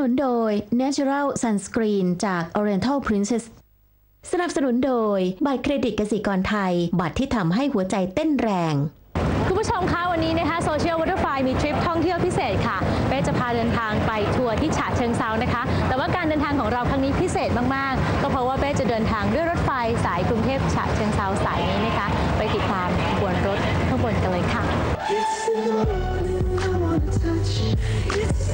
นุนโดย Natural Sunscreen จาก Oriental Princess สนับสนุนโดย บัตรเครดิตกสิกรไทย บัตรที่ทำให้หัวใจเต้นแรง คุณผู้ชมคะวันนี้นะคะโซเชียลวอเตอร์ไฟมีทริปท่องเที่ยวพิเศษค่ะเป้จะพาเดินทางไปทัวร์ที่ฉะเชิงเซานะคะ แต่ว่าการเดินทางของเราครั้งนี้พิเศษมากๆ ก็เพราะว่าเป้จะเดินทางด้วยรถไฟสายกรุงเทพฉะเชิงเซาสายนี้นะคะ ไปติดตามขบวนรถข้างบนกันเลยค่ะ It's the morning, I wanna touch. It's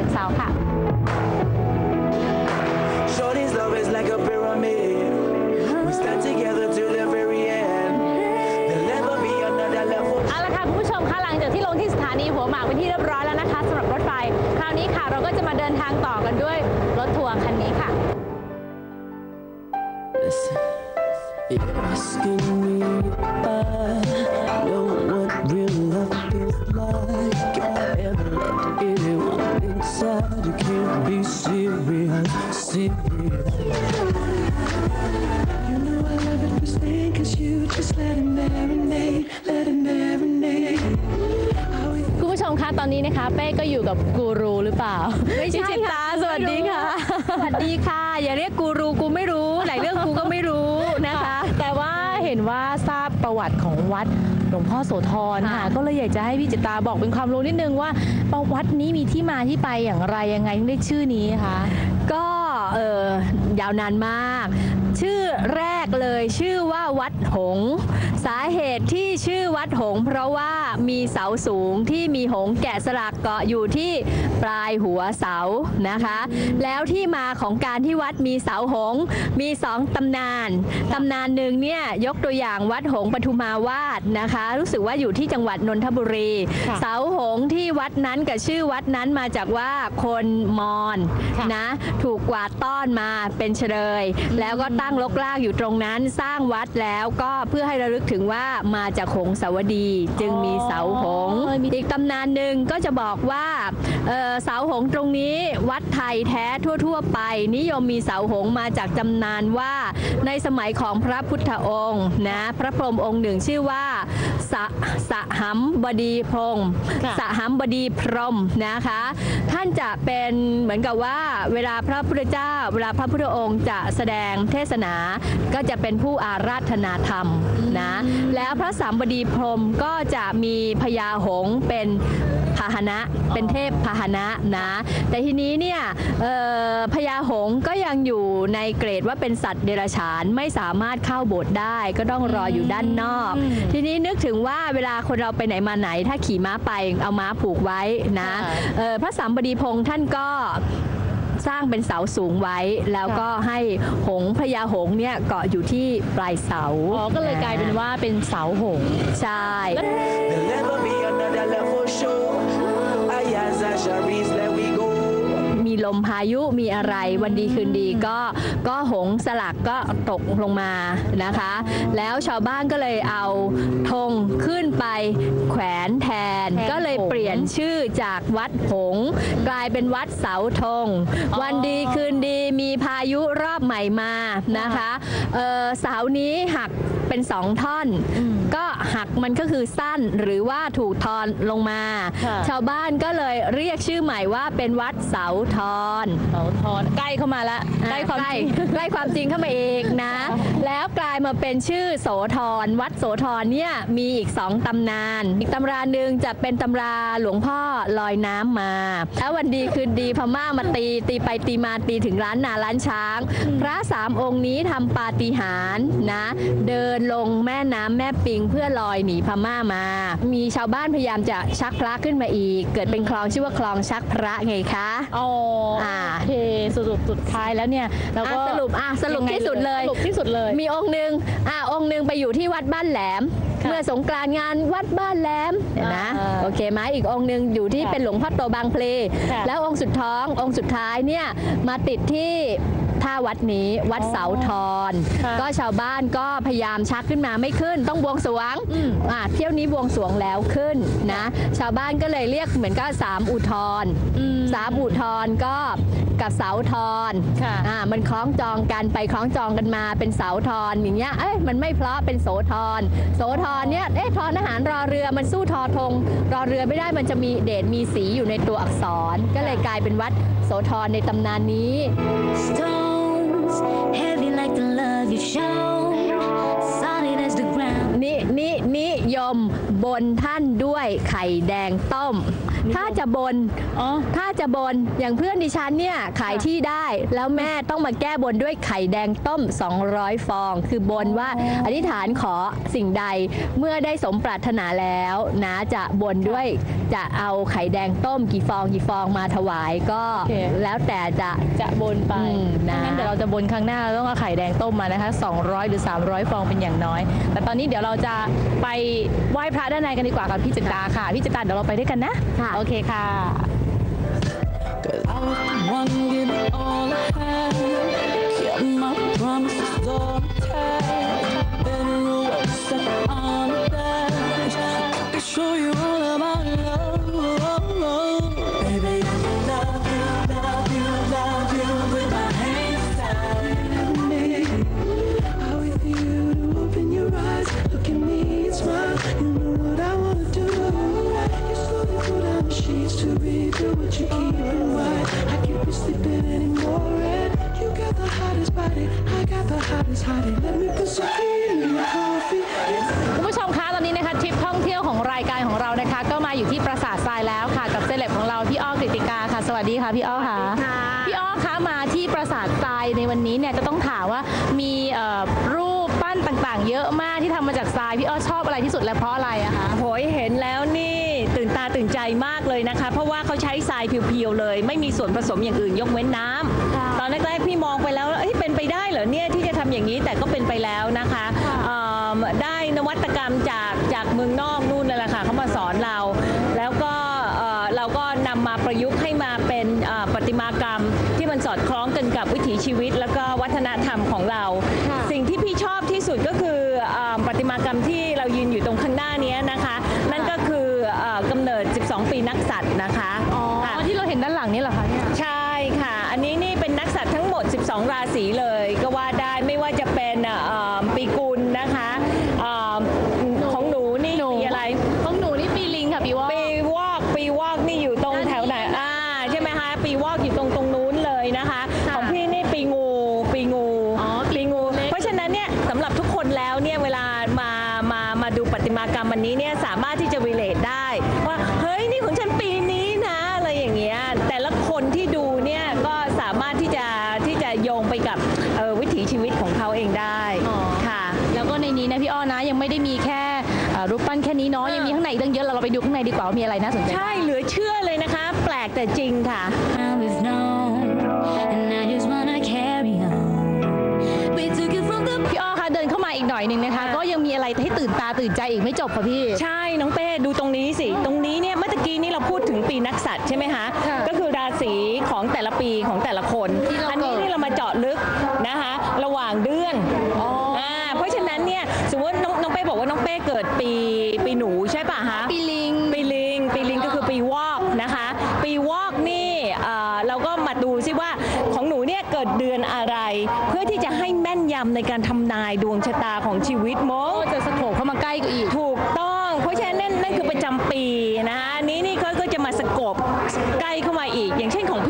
กันที่ฉะเชิงเซาค่ะ Shorty's love is like a pyramid. We stand together to the very end. There'll never be another level. เอาละค่ะคุณผู้ชมคะหลังจากที่ลงที่สถานีหัวหมากเป็นที่เรียบร้อยแล้วนะคะสำหรับรถไฟ คราวนี้ค่ะเราก็จะมาเดินทางต่อกันด้วยรถทัวร์คันนี้ค่ะ Listen, you're asking me if be serious, serious. You know I love it first thing, cause you just let it marinate, let it marinate. How we คุณผู้ชมคะตอนนี้นะคะ เป้ก็อยู่กับกูรูหรือเปล่าไม่ใช่พี่จิตตาค่ะสวัสดีค่ะ สวัสดีค่ะ อย่าเรียกกูรูกูไม่รู้ หลายเรื่องกูก็ไม่รู้นะคะ แต่ว่าเห็นว่าทราบประวัติของวัด หลวงพ่อโสธรค่ะค่ะ ก็เลยอยากจะให้พี่จิตตาบอกเป็นความรู้นิดนึงว่าประวัตินี้มีที่มาที่ไปอย่างไรยังไงถึงได้ชื่อนี้คะก็เออยาวนานมาก ชื่อแรกเลยชื่อว่าวัดหงส์สาเหตุที่ชื่อวัดหงส์เพราะว่ามีเสาสูงที่มีหงส์แกะสลักเกาะอยู่ที่ ปลายหัวเสานะคะ แล้วที่มาของการที่วัดมีเสาหงส์มีสองตำนานตำนานหนึ่งเนี่ยยกตัวอย่างวัดหงส์ปทุมาวาสนะคะ รู้สึกว่าอยู่ที่จังหวัดนนทบุรีค่ะเสาหงส์ที่วัดนั้นกับชื่อวัดนั้นมาจากว่าคนมอญค่ะนะ ถูกกวาดต้อนมาเป็นเฉลย แล้วก็ตั้งลกลากอยู่ตรงนั้นสร้างวัดแล้วก็เพื่อให้ระลึกถึงว่ามาจากหงสาวดี จึงมีเสาหงส์อ๋อมีอีกตำนานหนึ่งก็จะบอกว่าเอ่อเสาหงตรงนี้วัดไทยแท้ทั่ว ๆ ไป นิยมมีเสาหงมาจากตำนานว่าในสมัยของพระพุทธองค์นะพระพรหมองค์หนึ่งชื่อว่าสสหัมบดีพรมสหัมบดีพรหมนะคะ ท่านจะเป็นเหมือนกับว่าเวลาพระพุทธเจ้า เวลาพระพุทธองค์จะแสดงเทศนาก็จะเป็นผู้อาราธนาธรรมนะแล้วพระสามบดีพรหมก็จะมีพญาหงเป็น พาหนะ เป็นเทพพาหนะนะ แต่ทีนี้เนี่ยเอ่อพญาหงส์ก็ยังอยู่ในเกรดว่าเป็นสัตว์เดรัจฉานไม่สามารถเข้าโบสถ์ได้ ก็ต้องรออยู่ด้านนอก ทีนี้นึกถึงว่าเวลาคนเราไปไหนมาไหน ถ้าขี่ม้าไปเอาม้าผูกไว้นะค่ะเอ่อพระสามบดีพงษ์ท่านก็สร้างเป็นเสาสูงไว้แล้วก็ให้หงส์พญาหงส์เนี่ยเกาะอยู่ที่ปลายเสา อ๋อ ก็เลยกลายเป็นว่าเป็นเสาหงส์ใช่ There'll never be another level show. Ayaz and Sharice, let we go. มีลมพายุมีอะไรวันดีคืนดีก็ก็หงส์สลักก็ตกลงมานะคะ แล้วชาวบ้านก็เลยเอาธงขึ้นไปแขวนแทนแทนก็เลยหงส์เปลี่ยนชื่อจากวัดหงส์กลายเป็นวัดเสาธงอ๋อวันดีคืนดีมีพายุรอบใหม่มานะคะเอ่อเสานี้หัก เป็นสองท่อน ก็หักมันก็คือสั้นหรือว่าถูกทอนลงมาค่ะชาวบ้านก็เลยเรียกชื่อใหม่ว่าเป็นวัดเสาทอนเสาทอนใกล้เข้ามาละใกล้ความใกล้จริงใกล้ความจริงเข้ามาเองนะ แล้วกลายมาเป็นชื่อโสธรวัดโสธรเนี่ยมีอีกสองตำนาน อีกตำราหนึ่งจะเป็นตำราหลวงพ่อลอยน้ำมา แล้ววันดีคืนดีพม่ามาตีตีไปตีมาตีถึงร้านนาร้านช้าง พระสามองค์นี้ทำปาฏิหาริย์นะ เดินลงแม่น้ำแม่ปิงเพื่อลอยหนีพม่ามา มีชาวบ้านพยายามจะชักพระขึ้นมาอีก เกิดเป็นคลองชื่อว่าคลองชักพระไงคะอ๋ออาโอเคสรุปสุดท้ายแล้วเนี่ยเราก็อะสรุปอะสรุปยังไงที่สุดเลยสรุปที่สุดเลย มีองค์หนึ่งอะองค์หนึ่งไปอยู่ที่วัดบ้านแหลมค่ะเมื่อสงกรานต์งานวัดบ้านแหลมเห็นนะอ่าโอเคไหมอีกองค์หนึ่งอยู่ที่ค่ะเป็นหลวงพ่อโตบางพลีค่ะแล้วองค์สุดท้ององค์สุดท้ายเนี่ยมาติดที่ ถ้าวัดนี้วัดเสาทอนค่ะก็ชาวบ้านก็พยายามชักขึ้นมาไม่ขึ้น ต้องบวงสรวงอืมอ่าเที่ยวนี้บวงสรวงแล้วขึ้นนะ ชาวบ้านก็เลยเรียกเหมือนก็สามอุทธรอืมสามอุทธรก็กับเสาทอนค่ะอ่ามันคล้องจองกันไปคล้องจองกันมาเป็นเสาทอนอย่างเงี้ยเอ้ยมันไม่เพราะเป็นโสธรโสธรเนี่ยเอ๊ะทอนอาหารรอเรือมันสู้ทอธงรอเรือไม่ได้มันจะมีเดชมีสีอยู่ในตัวอักษร ก็เลยกลายเป็นวัดโสธรในตำนานนี้ นิ นิ นิยมบนท่านด้วยไข่แดงต้ม ถ้าจะบนอ๋อถ้าจะบนอย่างเพื่อนดิฉันเนี่ยขายที่ได้ แล้วแม่ต้องมาแก้บนด้วยไข่แดงต้ม 200 ฟอง คือบนว่าอธิษฐานขอสิ่งใดเมื่อได้สมปรารถนาแล้วนะจะบนด้วยจะเอาไข่แดงต้มกี่ฟองกี่ฟองมาถวายก็โอเคแล้วแต่จะจะบนไปอืมนะงั้นเดี๋ยวเราจะบนครั้งหน้าเราต้องเอาไข่แดงต้มมานะคะ 200 หรือ 300 ฟองเป็นอย่างน้อย แต่ตอนนี้เดี๋ยวเราจะไปไหว้พระด้านในกันดีกว่ากับพี่จิตตาค่ะ พี่จิตตาเดี๋ยวเราไปด้วยกันนะค่ะโอเคค่ะ Cause I was one give ค่ะกับเซเลบของเราพี่อ้อกฤติกาค่ะ สวัสดีค่ะพี่อ้อค่ะพี่อ้อคะมาที่ปราสาททรายในวันนี้เนี่ยจะต้องถามว่ามีเอ่อรูปปั้นต่างๆ เยอะมากที่ทำมาจากทรายพี่อ้อชอบอะไรที่สุดและเพราะอะไรอะคะโหยเห็นแล้วนี่ตื่นตาตื่นใจมากเลยนะคะ เพราะว่าเขาใช้ทรายเพียวๆเลย ไม่มีส่วนผสมอย่างอื่นยกเว้นน้ำค่ะตอนแรกๆพี่มองไปแล้วเอ้ยเป็นไปได้เหรอเนี่ยที่จะทำอย่างนี้แต่ก็เป็นไปแล้วนะคะเอิ่มได้นวัตกรรมจากจากเมืองนอกนู่นนั่นแหละค่ะเขามาสอนเรา เขาเองได้อ๋อค่ะ แล้วก็ในนี้นะพี่อ้อนะยังไม่ได้มีแค่เอ่อรูปปั้นแค่นี้เนาะเออยังมีข้างในอีกตั้งเยอะเราเราไปดูข้างในดีกว่าว่ามีอะไรน่าสนใจใช่เหลือเชื่อเลยนะคะ แปลกแต่จริงค่ะ Now we've known, and I just wanna carry on. We took it from the พี่อ้อคะเดินเข้ามาอีกหน่อยหนึ่งนะคะ ก็ยังมีอะไรให้ตื่นตาตื่นใจอีกไม่จบค่ะพี่ ใช่น้องเป้ดูตรงนี้สิ ตรงนี้เนี่ยเมื่อตะกี้นี้เราพูดถึงปีนักสัตว์ใช่ไหมคะค่ะก็คือราศีของแต่ละปีของแต่ละคนที่เราอันี้เกิดนี่เรามาเจาะลึก นะคะระหว่างเดือนอ๋ออ่าเพราะฉะนั้นเนี่ยสมมติน้องน้องเป้บอกว่าน้องเป้เกิดปีปีหนูใช่ป่ะคะปีลิงปีลิงปีลิงก็คือปีวอกนะคะ ปีวอกนี่เอ่อเราก็มาดูซิว่าของหนูเนี่ยเกิดเดือนอะไร เพื่อที่จะให้แม่นยำในการทำนายดวงชะตาของชีวิตโมก็จะส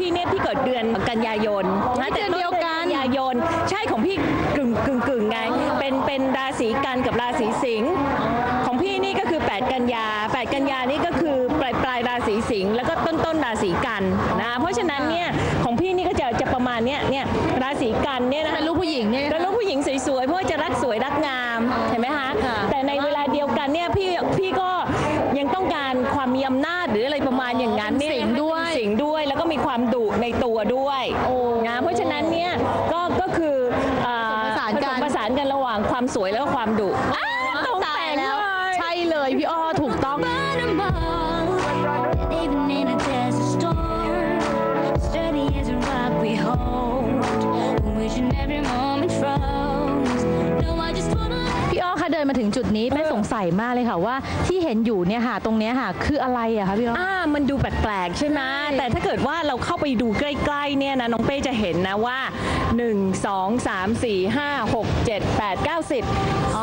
พี่เนี่ยพี่เกิดเดือนกันยายนอ๋อเดือนเดียวกันกันยายน ใช่ของพี่กึ่งกึ่งกึ่งไง เป็นเป็นราศีกันกับราศีสิงห์ของพี่นี่ก็คือ 8 กันยา 8 กันยานี่ก็คือปลายปลายราศีสิงห์แล้วก็ต้นต้นราศีกันนะเพราะฉะนั้นเนี่ยของพี่นี่ก็จะจะประมาณเนี้ยเนี่ยราศีกันเนี่ยนะเป็นลูกผู้หญิงเนี่ยแล้วลูกผู้หญิงสวยๆเพราะว่าจะรักสวยรักงามเห็นไหมคะค่ะแต่ในเวลาเดียวกันเนี่ยพี่พี่ก็ยังต้องการความมีอำนาจหรืออะไรประมาณอย่างนั้นเนี่ยสิงด้วย มีความดุในตัวด้วยโอ้นะเพราะฉะนั้นเนี่ยก็ก็คือเอ่อผสมผสานกันผสมผสานกันระหว่างความสวยแล้วก็ความดุอ้าวตรงตาแต่ยงแล้วเลยใช่เลยพี่อ้อถูกต้อง bottom And even in a desert storm, sturdy as a rock we hold. When wishing every moment froze. นมาถึงจุดนี้เป้สงสัยมากเลยค่ะว่าที่เห็นอยู่เนี่ยค่ะตรงเนี้ยค่ะคืออะไรอะคะพี่อ้ออ่ามันดูแปลกๆใช่ไหมแต่ถ้าเกิดว่าเราเข้าไปดูใกล้ๆเนี่ยนะน้องเป้จะเห็นนะว่า 1 2 3 4 5 6 7 8 9 10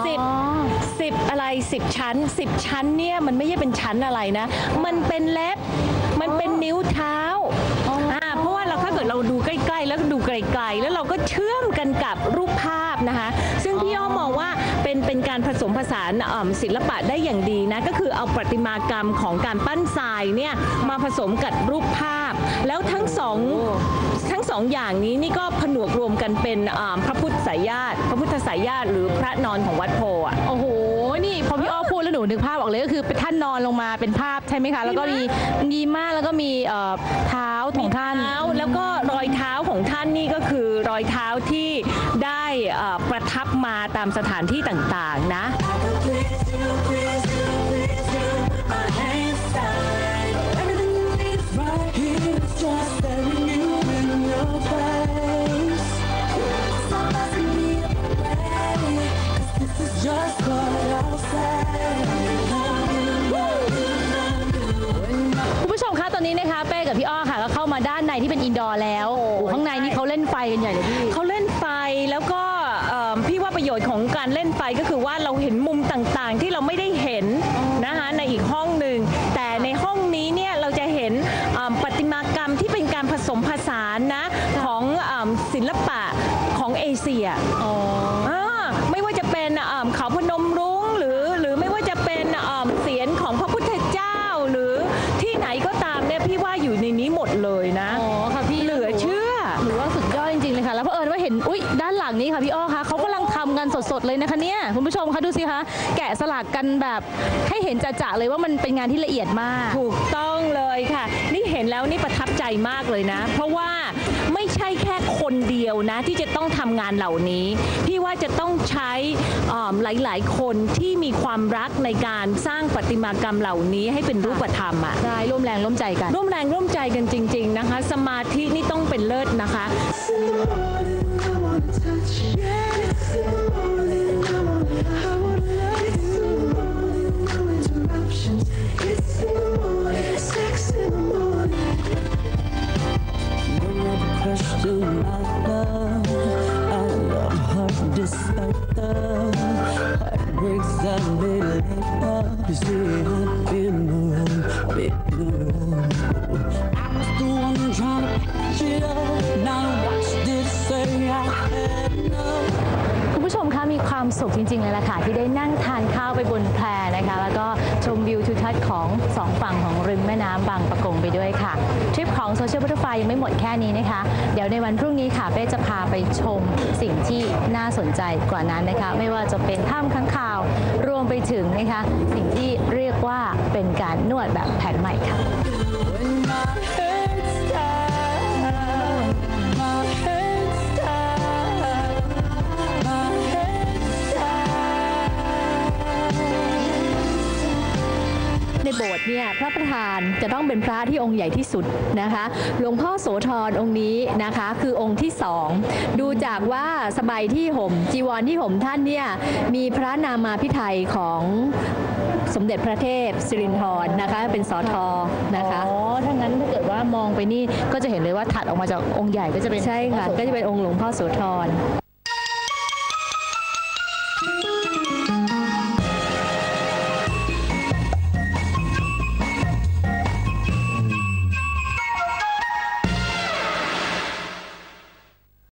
10 10 อะไร 10 ชั้น 10 ชั้นเนี่ยมันไม่ใช่เป็นชั้นอะไรนะ มันเป็นเล็บมันเป็นนิ้วเท้าอ่าเพราะว่าเราถ้าเกิดเราดูใกล้ๆ แล้วดูไกลๆ แล้วเราก็เชื่อมกันกับรูปภาพนะคะ ซึ่งพี่อ้อมมองว่า เป็นเป็นการผสมผสานอ่อมศิลปะได้อย่างดีนะก็คือเอาประติมากรรมของการปั้นทรายเนี่ยมาผสมกับรูปภาพ แล้วทั้งสองทั้งสองอย่างนี้นี่ก็ผนวกรวมกันเป็นอ่าพระพุทธสายญาติ พระพุทธสายญาติหรือพระนอนของวัดโพอะโอ้โหนี่พอพี่อ้อพูดแล้วหนูนึกภาพออกเลยก็คือเป็นท่านนอนลงมาเป็นภาพใช่ไหมคะ แล้วก็มียีมากแล้วก็มีเอ่อเท้าของท่านเท้าแล้วก็รอยเท้าของท่านนี่ก็คือรอยเท้าที่ได้เอ่อ ประทับมาตามสถานที่ต่างๆนะ Please you, please you, please you. My hands tied. Everything you need is right here. It's just staring you in your face. Stop asking me to play. 'Cause this is just what I'll say. Love you, love you, love you. คุณผู้ชมคะตอนนี้นะคะเป้กับพี่อ้อค่ะก็เข้ามาด้านในที่เป็นอินดอร์แล้วโอ้โหข้างในนี่เขาเล่นไฟกันใหญ่เลยพี่เขาเล่นไฟแล้วก็เอิ่ม พี่ว่าประโยชน์ของการเล่นไฟก็คือว่าเราเห็นมุมต่างๆ ที่เราไม่ได้เห็นนะคะในอีกห้องหนึ่งแต่ในห้องนี้เนี่ยเราจะเห็นเอิ่มประติมากรรมที่เป็นการผสมผสานนะของเอิ่มศิลปะของเอเชียอ่าไม่ว่าจะเป็นอ่าเขาพนมรุ้งหรือหรือไม่ว่าจะเป็นอ่าเสียนของพระพุทธเจ้าหรือที่ไหนก็ตามเนี่ยพี่ว่าอยู่ในนี้หมดเลยนะอ๋อค่ะพี่เหลือเชื่อหรือว่าสุดยอดจริงๆเลยค่ะแล้วเพอเอิญว่าเห็นอุ้ยด้านหลังนี้ค่ะพี่อ้อคะเขากำลังทำ กันสดๆเลยนะคะเนี่ยคุณผู้ชมคะดูสิคะแกะสลักกันแบบให้เห็นจะๆเลยว่ามันเป็นงานที่ละเอียดมาก ถูกต้องเลยค่ะ นี่เห็นแล้วนี่ประทับใจมากเลยนะ เพราะว่าไม่ใช่แค่คนเดียวนะที่จะต้องทำงานเหล่านี้ พี่ว่าจะต้องใช้อ่าหลายๆ คนที่มีความรักในการสร้างประติมากรรมเหล่านี้ให้เป็นรูปธรรมอะใช่ร่วมแรงร่วมใจกัน ร่วมแรงร่วมใจกันจริง ๆนะคะ สมาธินี่ต้องเป็นเลิศนะคะ heartbreaks I made later. You see, I've been wrong. ความสุขจริงๆเลยล่ะค่ะที่ได้นั่งทานข้าวไปบนแพนะคะ แล้วก็ชมวิวทิวทัศน์ของสองฝั่งของริมแม่น้ำบางปะกงไปด้วยค่ะทริปของโซเชียลบัตเตอร์ไฟยังไม่หมดแค่นี้นะคะ เดี๋ยวในวันพรุ่งนี้ค่ะเป้จะพาไปชมสิ่งที่น่าสนใจกว่านั้นนะคะ ไม่ว่าจะเป็นถ้ำข้างคาว รวมไปถึงนะคะ สิ่งที่เรียกว่าเป็นการนวดแบบแผนใหม่ค่ะ สถ์เนี่ยพระประธานจะต้องเป็นพระที่องค์ใหญ่ที่สุดนะคะหลวงพ่อโสธรองค์นี้นะคะคือองค์ที่สองดูจากว่าสบายที่ห่มจีวรที่ห่มท่านเนี่ยมีพระนามาพิไทยของสมเด็จพระเทพสิรินธรนะคะเป็นสอทอนะคะอ๋อถ้างั้นถ้าเกิดว่ามองไปนี่ก็จะเห็นเลยว่าถัดออกมาจากองค์ใหญ่ก็จะเป็นใช่ค่ะก็จะเป็นองค์หลวงพ่อโสธร